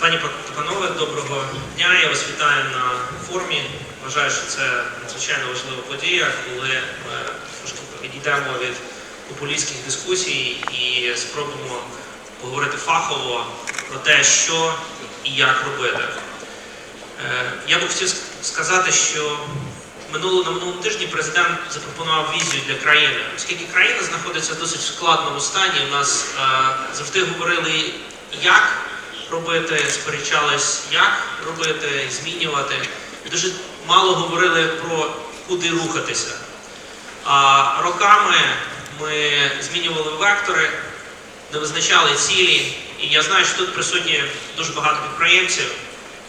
Пані панове, доброго дня. Я вас вітаю на форумі. Вважаю, що це надзвичайно важлива подія, коли ми трошки відійдемо від популістських дискусій і спробуємо поговорити фахово про те, що і як робити. Е, Я би хотів сказати, що минуло на минулому тижні президент запропонував візію для країни, оскільки країна знаходиться в досить складному стані. У нас е, завжди говорили, як робити, сперечались, як робити, змінювати. Дуже мало говорили про куди рухатися. А роками ми змінювали вектори, не визначали цілі. І я знаю, що тут присутні дуже багато підприємців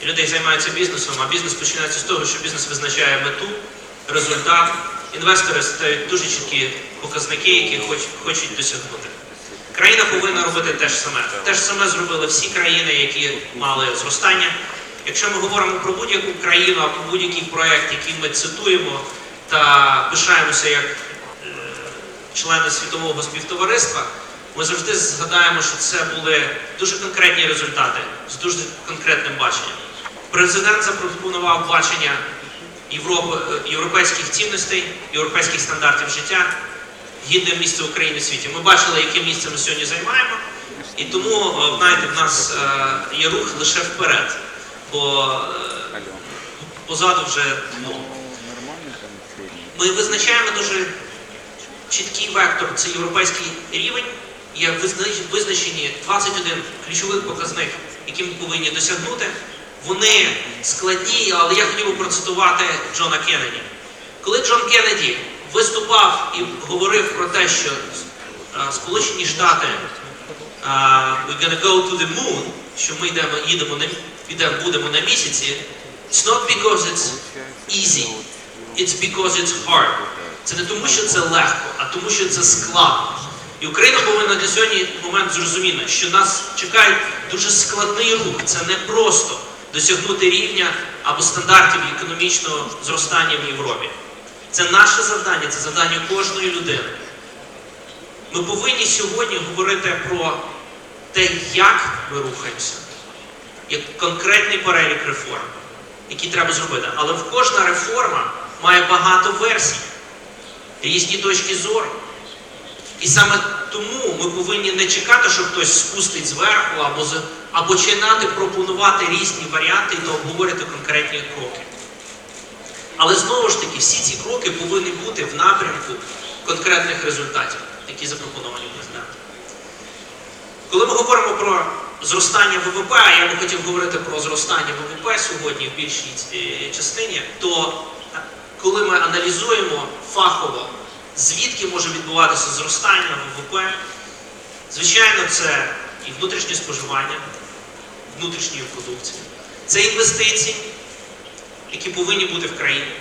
і людей займаються бізнесом, а бізнес починається з того, що бізнес визначає мету, результат. Інвестори ставлять дуже чіткі показники, які хоч, хочуть досягнути. Країна повинна робити те ж саме. Те ж саме зробили всі країни, які мали зростання. Якщо ми говоримо про будь-яку країну або будь-який проект, який ми цитуємо та пишаємося як е, члени світового співтовариства, ми завжди згадаємо, що це були дуже конкретні результати з дуже конкретним баченням. Президент запропонував бачення Європи, е, європейських цінностей, європейських стандартів життя, гідне місце України в світі. Ми бачили, яке місце ми сьогодні займаємо, і тому, е, знаєте, в нас е, є рух лише вперед, бо е, позаду вже средний. Ми визначаємо дуже чіткий вектор, це європейський рівень. Є визначені 21 ключових показник, які ми повинні досягнути. Вони складні, але я хотів би процитувати Джона Кеннеді. Коли Джон Кеннеді виступав і говорив про те, що е, Сполучені Штати е, we're gonna go to the moon, що ми йдемо, їдемо на підемо, будемо на місяці, it's not because it's easy, it's because it's hard. Це не тому, що це легко, а тому, що це складно. І Україна повинна для сьогодні момент зрозуміти, що нас чекає дуже складний рух. Це не просто досягнути рівня або стандартів економічного зростання в Європі. Це наше завдання, це завдання кожної людини. Ми повинні сьогодні говорити про те, як ми рухаємося, як конкретний перелік реформ, які треба зробити. Але кожна реформа має багато версій, різні точки зору. І саме тому ми повинні не чекати, що хтось спустить зверху або, починати пропонувати різні варіанти та обговорити конкретні кроки. Але знову ж таки, всі ці кроки повинні бути в напрямку конкретних результатів, які запропоновані президентом. Коли ми говоримо про зростання ВВП, а я би хотів говорити про зростання ВВП сьогодні в більшій е, частині, то е, коли ми аналізуємо фахово, звідки може відбуватися зростання ВВП, звичайно, це і внутрішнє споживання, внутрішньої продукції, це інвестиції, які повинні бути в країні.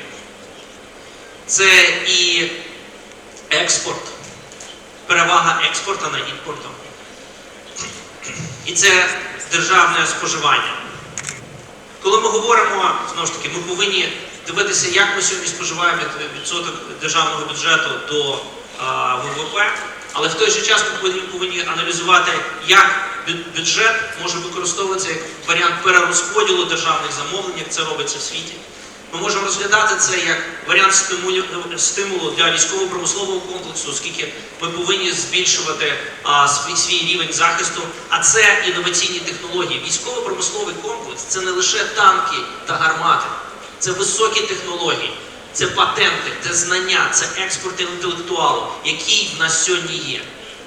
Це і експорт, перевага експорту над імпортом. І це державне споживання. Коли ми говоримо, знову ж таки, ми повинні дивитися, як ми сьогодні споживаємо відсоток державного бюджету до ВВП, але в той же час ми повинні, аналізувати, як бюджет може використовуватися як варіант перерозподілу державних замовлень, як це робиться в світі. Ми можемо розглядати це як варіант стимулу для військово-промислового комплексу, оскільки ми повинні збільшувати а, свій, свій рівень захисту. А це інноваційні технології. Військово-промисловий комплекс це не лише танки та гармати, це високі технології, це патенти, це знання, це експорт інтелектуалу, який в нас сьогодні є.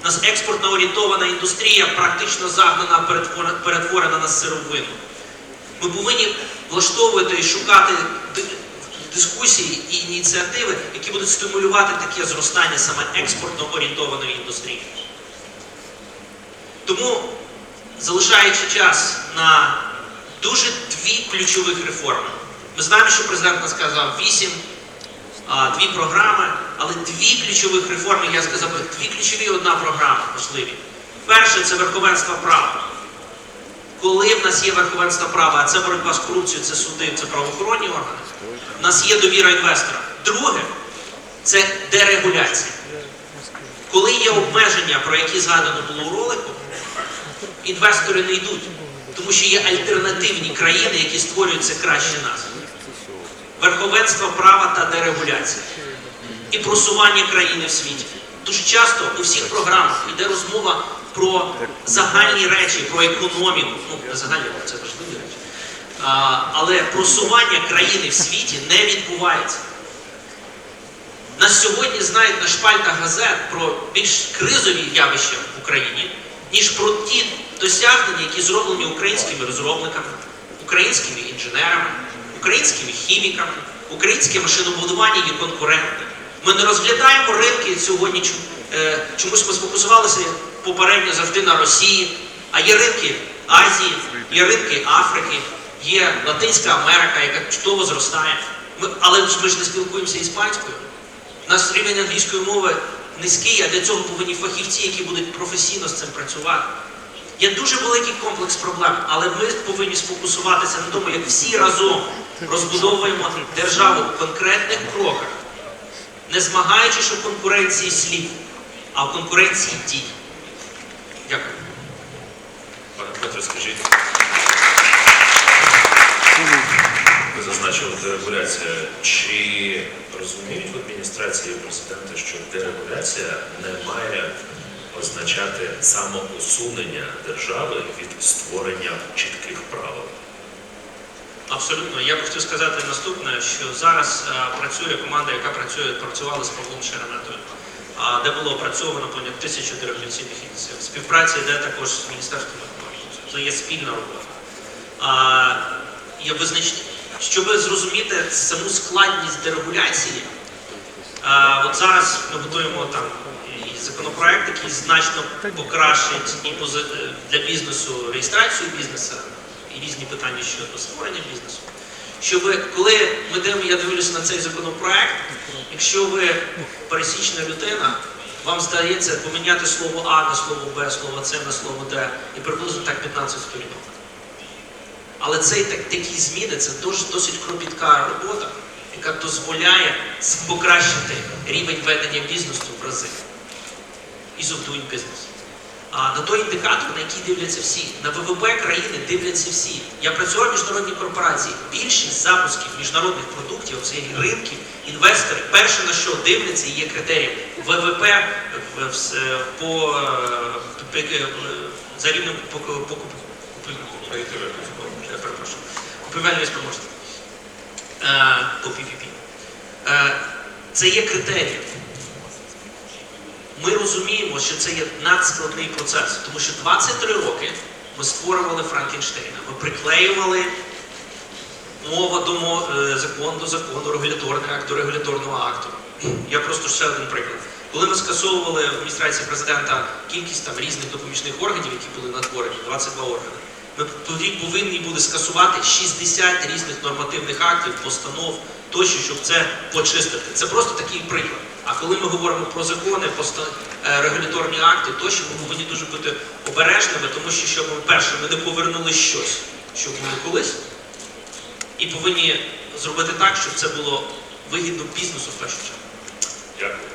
Нас експортно орієнтована індустрія практично загнана, перетворена, на сировину. Ми повинні влаштовувати і шукати дискусії і ініціативи, які будуть стимулювати таке зростання саме експортно орієнтованої індустрії. Тому, залишаючи час на дуже дві ключових реформи. Ми знаємо, що президент нас сказав вісім, а, дві програми, але дві ключових реформи, я сказав, дві ключові одна програма важливі. Перше це верховенство права. Коли в нас є верховенство права, а це боротьба з корупцією, це суди, це правоохоронні органи, в нас є довіра інвестора. Друге це дерегуляція. Коли є обмеження, про які згадано було у ролику, інвестори не йдуть. Тому що є альтернативні країни, які створюють це краще нас. Верховенство права та дерегуляція і просування країни в світі. Дуже часто у всіх програмах йде розмова про загальні речі, про економіку. Ну, не загальні, це важливі речі. А, але просування країни в світі не відбувається. Нас сьогодні знають на шпальтах газет про більш кризові явища в Україні, ніж про ті досягнення, які зроблені українськими розробниками, українськими інженерами, українськими хіміками, українське машинобудування є конкурентне. Ми не розглядаємо ринки сьогодні. е, Чомусь ми сфокусувалися попередньо завжди на Росії, а є ринки Азії, є ринки Африки, є Латинська Америка, яка чудово зростає. Ми, але ми ж не спілкуємося іспанською. У нас рівень англійської мови низький, а для цього повинні фахівці, які будуть професійно з цим працювати. Є дуже великий комплекс проблем, але ми повинні сфокусуватися на тому, як всі разом розбудовуємо державу у конкретних кроках, не змагаючись у конкуренції слів, а в конкуренції дій. Дякую. Пане Дмитро, скажіть. Ви зазначили дерегуляція. Чи розуміють в адміністрації президента, що дерегуляція не має означати самоусунення держави від створення чітких правил? Абсолютно. Я б хотів сказати наступне, що зараз е, працює команда, яка працює, працювала з Павлом Шереметою, де було опрацьовано понад тисячу дерегуляційних ініціатив. Співпраця йде також з Міністерством економіки. Це є спільна робота. А, є визнач... Щоб зрозуміти саму складність дерегуляції, а, от зараз ми готуємо там законопроект, який значно покращить і е, для бізнесу реєстрацію бізнесу і різні питання щодо створення бізнесу. Що ви, коли ми дивимо, я дивлюся на цей законопроект, якщо ви пересічна людина, вам здається поміняти слово А на слово Б, слово С на слово Д і приблизно так 15 сторінок. Але цей так, такі зміни це досить, досить кропітка робота, яка дозволяє покращити рівень ведення бізнесу в рази. Ease of doing business. А на той індикатор, на який дивляться всі, на ВВП країни дивляться всі. Я працював в міжнародній корпорації. Більшість запусків міжнародних продуктів, це ринків, інвестори, перше на що дивляться є критерієм ВВП в- в по, е, е, за рівнем купівельної спроможності Е, по PPP. Е, Це є критерієм. Ми розуміємо, що це є надскладний процес, тому що 23 роки ми створювали Франкенштейна, ми приклеювали мова до мов, е, закон до закону, регуляторний акт до регуляторного акту. Я просто ще один приклад. Коли ми скасовували в адміністрації президента кількість там різних допоміжних органів, які були натворені, 22 органи, ми тоді повинні були скасувати 60 різних нормативних актів, постанов тощо, щоб це почистити. Це просто такий приклад. А коли ми говоримо про закони, е, регуляторні акти, тощо ми повинні дуже бути обережними, тому що щоб перше ми не повернули щось, що було колись, і повинні зробити так, щоб це було вигідно бізнесу в першу чергу. Дякую.